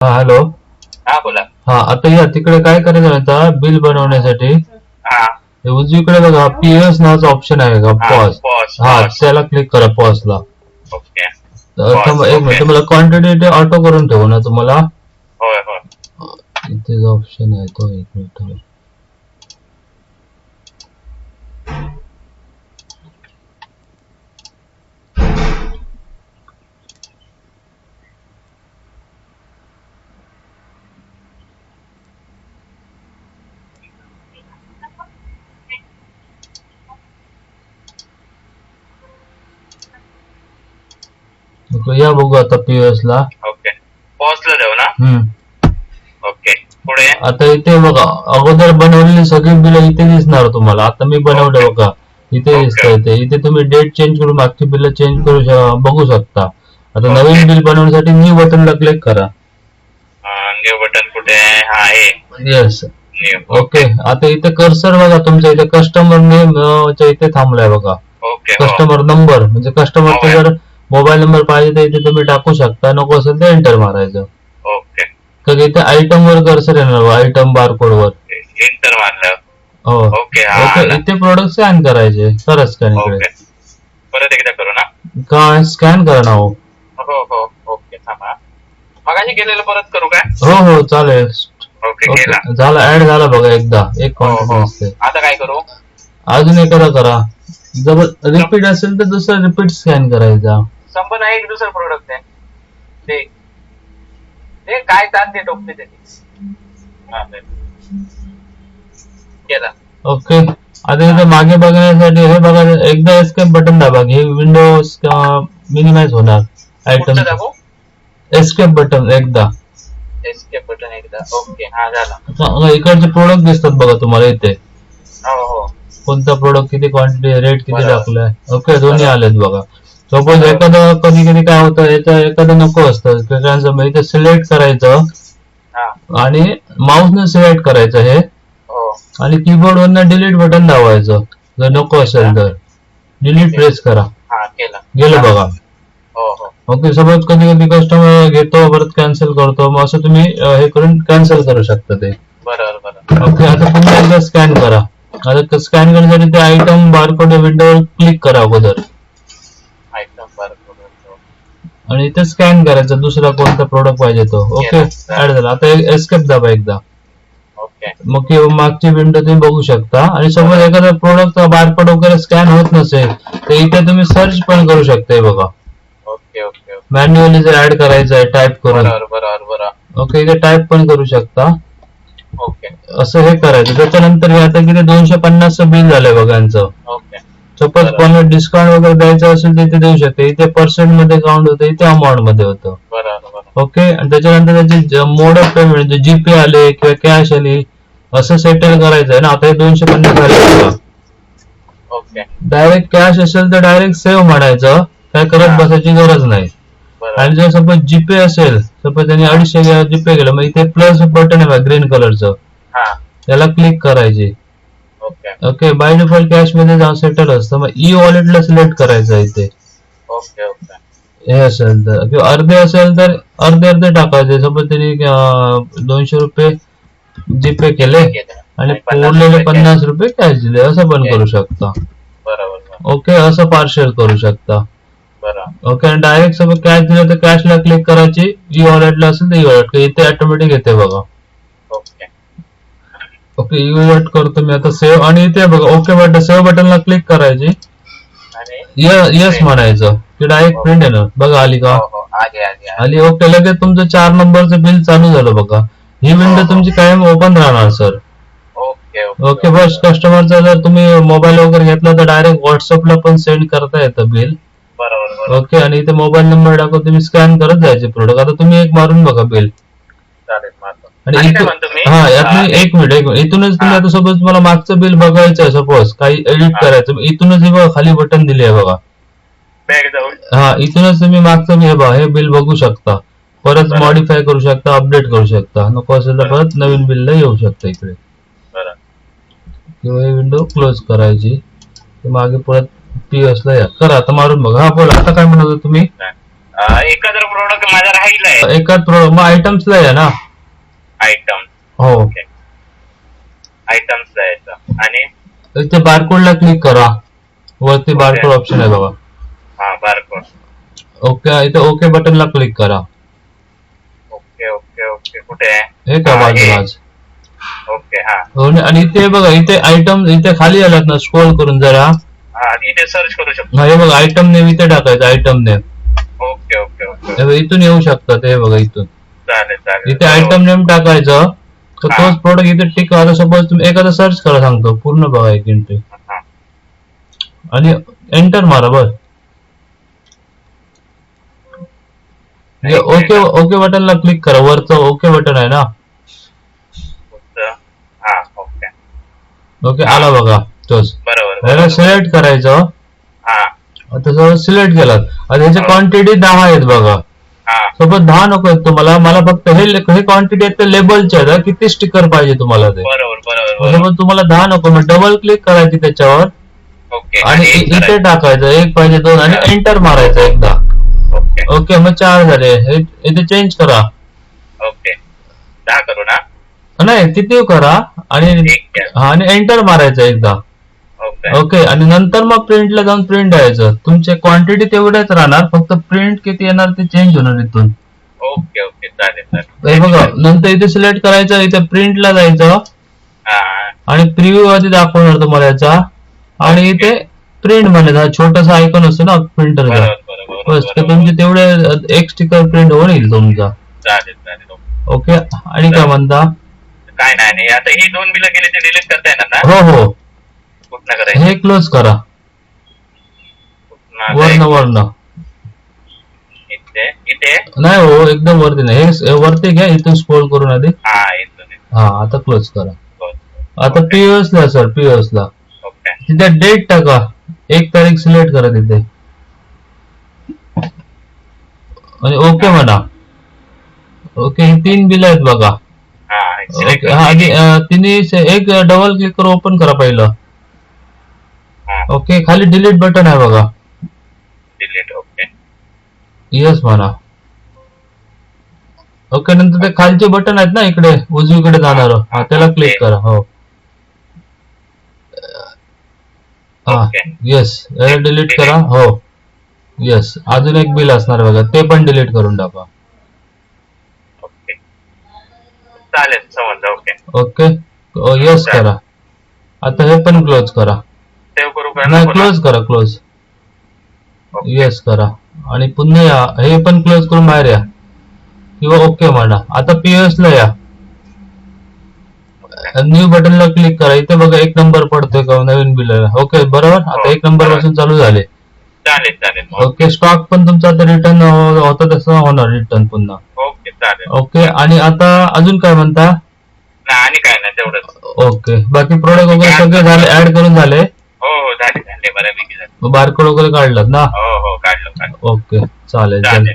हा हॅलो हा बोला. हा आता या तिकडे काय करायचं आता बिल बनवण्यासाठी? हा. हे उजवीकडे बघा पीएस नावाचा ऑप्शन आहे का? हा, पॉज pause, हा pause. त्याला क्लिक करा पॉजला ओके. तर Pause, थांबा, एक okay. मिनिट तुम्हाला क्वांटिटी ऑटो करून ठेवू ना तुम्हाला? होय होय. इथे जो ऑप्शन आहे तो एक मिनिट थांबा. या बघू आता पीएस ला. ओके. पॉजला जाऊ ना? हम्म. ओके. पुढे? आता इथे बघा अगोदर बनवलेली सगळी बिलं इथे दिसणार तुम्हाला. आता मी बनवलं. बघा. इथे Okay. दिसतं इथे इथे तुम्ही डेट चेंज करून मागची बिल चेंज करू श- बघू शकता. आता. नवीन बिल बनवण्यासाठी न्यू बटनला क्लिक करा. न्यू बटन कुठे आहे? हा आहे येस न्यू ओके. आता इथे कर्सर बघा. तुमच्या इथे कस्टमर नेम इथे थांबलाय बघा. ओके हो. कस्टमर नंबर म्हणजे कस्टमरचा. जर मोबाईल नंबर पाहिजे तर इथे तुम्ही टाकू शकता. नको असेल तर एंटर मारायचं. ओके. तर इथे आयटम वर कर्सर येणार आयटम बारकोड वर. इंटर मारलं. हो. ओके हा ओके आलं. इथे प्रोडक्ट स्कॅन करायचे. करा स्कॅन इकडे. परत एकदा करू ना? काय स्कॅन करा ना हो. हो हो. ओके थांबा. मगाशी केलेलं परत करू काय? हो हो चालेल. Okay okay. केला. झाला ऍड झाला बघा एकदा. एक हो क्वांटिटी हो. दिसते आता काय करू? अजून एखादा करा जर रिपीट असेल तर दुसरा रिपीट स्कॅन करायचा. संपत आहे एक दुसरं प्रोडक्ट आहे ते ते काय ताण ते टोपते त्यांनी. हा. केला ओके. आता इथे मागे बघण्यासाठी हे बघा एकदा एस्केप बटन दाबा हे विंडो मिनिमाइज होणार आयटम दाबू? एस्केप बटन एकदा. एस्केप बटन एकदा. ओके हा झाला. इकडचे प्रोडक्ट दिसतात बघा तुम्हाला इथे. हो हो. कोणता प्रोडक्ट किती क्वांटिटी रेट किती. टाकलाय? ओके दोन्ही. आलेत बघा. सपोज एखादं कधी कधी काय होतं याचं एखादं नको असतं. त्याच्यानंतर इथे सिलेक्ट करायचं हा. आणि माऊसनं सिलेक्ट करायचं हे. हो. आणि कीबोर्ड वरनं डिलीट बटन दाबायचं. जर नको असेल तर. डिलीट प्रेस करा. हा गेलं बघा. हो हो. ओके सपोज कधी कधी कस्टमर घेतो परत कॅन्सल करतो. मग असं तुम्ही हे करून कॅन्सल करू शकता ते. ओके आता पुन्हा एकदा स्कॅन करा. आता स्कॅन करण्यासाठी ते आयटम बारकोड विंडोवर क्लिक करा अगोदर आयटम बरोबर आणि इथे स्कॅन करायचं दुसरा कोणता प्रोडक्ट पाहिजे तो. ओके. ऍड झाला. आता एस्केप दाबा एकदा. ओके मग ती मागची विंडो तुम्ही बघू शकता. आणि समज एखादा प्रोडक्ट बारकोड वगैरे स्कॅन होत नसेल तर इथे तुम्ही सर्च पण करू शकता बघा. ओके ओके ओके मॅन्युअली जर ऍड करायचं आहे टाईप करून. ओके इथे टाईप पण करू शकता. ओके असं हे करायचं. त्याच्यानंतर हे आता किती दोनशे पन्नास बिल झालंय बघा यांचं. Okay suppose. कोणाला डिस्काउंट वगैरे द्यायचं असेल तर इथे देऊ शकते. इथे पर्सेंटमध्ये काउंट होतं इथे अमाऊंटमध्ये होतं. बरोबर ओके आणि त्याच्यानंतर त्याचे मोड ऑफ पेमेंट जीपे आले किंवा कॅश आली असं सेटल करायचं आहे ना? आता हे दोनशे पन्नास ओके डायरेक्ट कॅश असेल तर डायरेक्ट सेव्ह म्हणायचं. काय करत. बसायची गरज नाही. आणि जर सपोज जीपे असेल सपोज त्यांनी अडीचशे जीपे केलं मग इथे प्लस बटन आहे ग्रीन कलरचं त्याला क्लिक करायचे. ओके बाय डिफॉल्ट कॅशमध्ये जाऊन सेटल असतं. मग ई वॉलेटला सिलेक्ट करायचं आहे इथे ओके ओके हे असेल तर किंवा अर्धे असेल तर अर्धे अर्धे टाकायचे. सपोज त्यांनी दोनशे रुपये जीपे केले केलं. आणि उरलेले रुपये पन्नास रुपये कॅश दिले. असं पण. करू शकता. बरोबर ओके असं पार्शल करू शकता. बरोबर ओके आणि डायरेक्ट सपोज कॅश दिलं तर कॅशला क्लिक करायची. ई वॉलेटला असेल तर ई वॉलेट इथे ऑटोमॅटिक येते बघा. ओके ओके वॉलेट करतो मी आता सेव्ह आणि इथे बघा ओके बटन सेव्ह बटनला क्लिक करायची. यस म्हणायचं. की डायरेक्ट प्रिंट येणार बघा आली का? हो हो. आली ओके लगेच तुमचं चार नंबरचं बिल चालू झालं बघा. ही विंडो तुमची कायम ओपन राहणार सर ओके बस कस्टमरचा जर तुम्ही मोबाईल वगैरे घेतला तर डायरेक्ट व्हॉट्सअपला पण सेंड करता येतं बिल ओके आणि इथे मोबाईल नंबर टाकून तुम्ही स्कॅन करत जायचे प्रोडक्ट आता तुम्ही एक मारून बघा बिल चालेल आणि काय म्हणतो मी? हा एक मिनिट एक मिनिट. इथूनच तुम्ही. आता सपोज तुम्हाला मागचं बिल बघायचं आहे सपोज काही एडिट. करायचं इथूनच हे बघा खाली बटन दिले आहे बघा. बॅग जाऊन हा इथूनच तुम्ही मागचं हे बघा हे बिल बघू शकता. परत. मॉडीफाय करू शकता अपडेट करू शकता. नको असेल तर. परत नवीन बिलला येऊ शकता इकडे. किंवा विंडो क्लोज करायची. मागे परत पीएस ला या. करा आता मारून बघा. हा बोला आता काय म्हणत तुम्ही? एखादं प्रोडक्ट माझा राहिलाय एकाच प्रोडक्ट मग आयटम्सला आहे ना. आयटम हो. ओके आयटम्स यायचं आणि? इथे बारकोडला क्लिक करा. वरती बारकोड ऑप्शन आहे बघा. हा बारकोड ओके इथे ओके बटनला क्लिक करा. ओके ओके ओके कुठे आहे? हे का. बाजूलाच ओके हा. हो. आणि इथे बघा इथे आयटम इथे खाली आलात ना स्क्रोल करून जरा. हा इथे सर्च करू शकतो. हा, बघा आयटम नेम इथे टाकायचं item name okay okay okay इथून येऊ शकतात हे बघा इथून. चालेल चालेल. इथे आयटम नेम टाकायचं. तर हा. तोच प्रोडक्ट इथे टिक. आता सपोज तुम्ही एखादा सर्च करा सांगतो. पूर्ण बघा एक मिनिट हा. आणि एंटर मारा बस. ओके ओके बटनला क्लिक करा. वरचं ओके बटन आहे ना? हा ओके ओके आला बघा. तोच. बरोबर याला बरोबर. सिलेक्ट करायचं. हा. सिलेक्ट केलात. आता ह्याची क्वांटिटी दहा आहेत बघा. सोबत दहा नको आहेत तुम्हाला. मला फक्त हे हे क्वांटिटी आहेत ते लेबलचे आहेत. किती स्टिकर पाहिजे तुम्हाला ते? बरोबर बरोबर बरोबर. सोबत तुम्हाला दहा नको. मग डबल क्लिक करायची त्याच्यावर. ओके आणि आणि इ- एक इथे करायचं. टाकायचं. एक पाहिजे दोन आणि एंटर मारायचं एकदा. ओके. ओके मग चार झाले. हे- इथे चेंज करा. ओके. दहा करू ना? नाही किती करा? आणि. हा, आणि एंटर मारायचं एकदा. ओके ओके आणि नंतर मग प्रिंटला जाऊन प्रिंट द्यायचं. तुमचे क्वांटिटी तेवढ्याच राहणार फक्त प्रिंट किती येणार ते चेंज होणार इथून. ओके ओके चालेल हे बघा नंतर इथे सिलेक्ट करायचं इथे प्रिंटला जायचं. आणि प्रिव्ह्यू आधी दाखवणार तुम्हाला याचा. आणि इथे प्रिंट म्हणायचा हा छोटासा आयकॉन असतो ना प्रिंटरचा बरोबर बस ते. तुमचे तेवढे एक स्टिकर प्रिंट होऊन येईल तुमचा. चालेल चालेल. ओके. आणि काय म्हणता? काय नाही नाही आता ही दोन बिलं गेली ते डिलीट करता येणार ना? हो हो. करायचं? हे क्लोज करा. वर्ण? वर्ण इथे. इथे? नाही हो एकदम वरती नाही. हे हे वरती घ्या इथून स्क्रोल करून आधी. हा इथून. हा आता क्लोज करा. हो. आता पीओएस ला सर पीओएस ला तिथे डेट टाका. एक तारीख सिलेक्ट करा तिथे. आणि ओके म्हणा. ओके ही तीन बिल आहेत बघा. हा हा अं, तिन्ही एक डबल क्लिक करून ओपन करा पहिलं. हा ओके खाली डिलीट बटन आहे बघा. डिलीट ओके येस म्हणा ओके नंतर ते खालचे बटन आहेत ना इकडे उजवीकडे जाणार. हा त्याला क्लिक करा हो. हा. येस डिलीट करा हो. येस अजून एक बिल असणार बघा ते पण डिलीट करून टाका. ओके चालेल समजलं ओके ओके येस करा. आता हे पण क्लोज करा. सेव्ह करू का? नाही? क्लोज करा क्लोज. येस करा. आणि पुन्हा या. हे पण क्लोज करून बाहेर या. किंवा ओके म्हणा. आता पीएस ला या. न्यू बटनला क्लिक करा. इथे बघा एक नंबर पडतोय का? नवीन बिल ओके बरोबर? आता एक नंबरपासून चालू झाले. चालेल चालेल. मग. ओके स्टॉक पण तुमचा आता रिटर्न होतं तसं होणार रिटर्न पुन्हा. ओके चालेल. ओके आणि आता अजून काय म्हणता? नाही आणि काय नाही तेवढंच. ओके बाकी प्रोडक्ट वगैरे सगळे झाले ऍड करून झाले. हो हो झाले झाले. बऱ्यापैकी झाले. बारकोड वगैरे काढलात ना? हो हो काढलं काढलं. ओके चालेल. चालेल.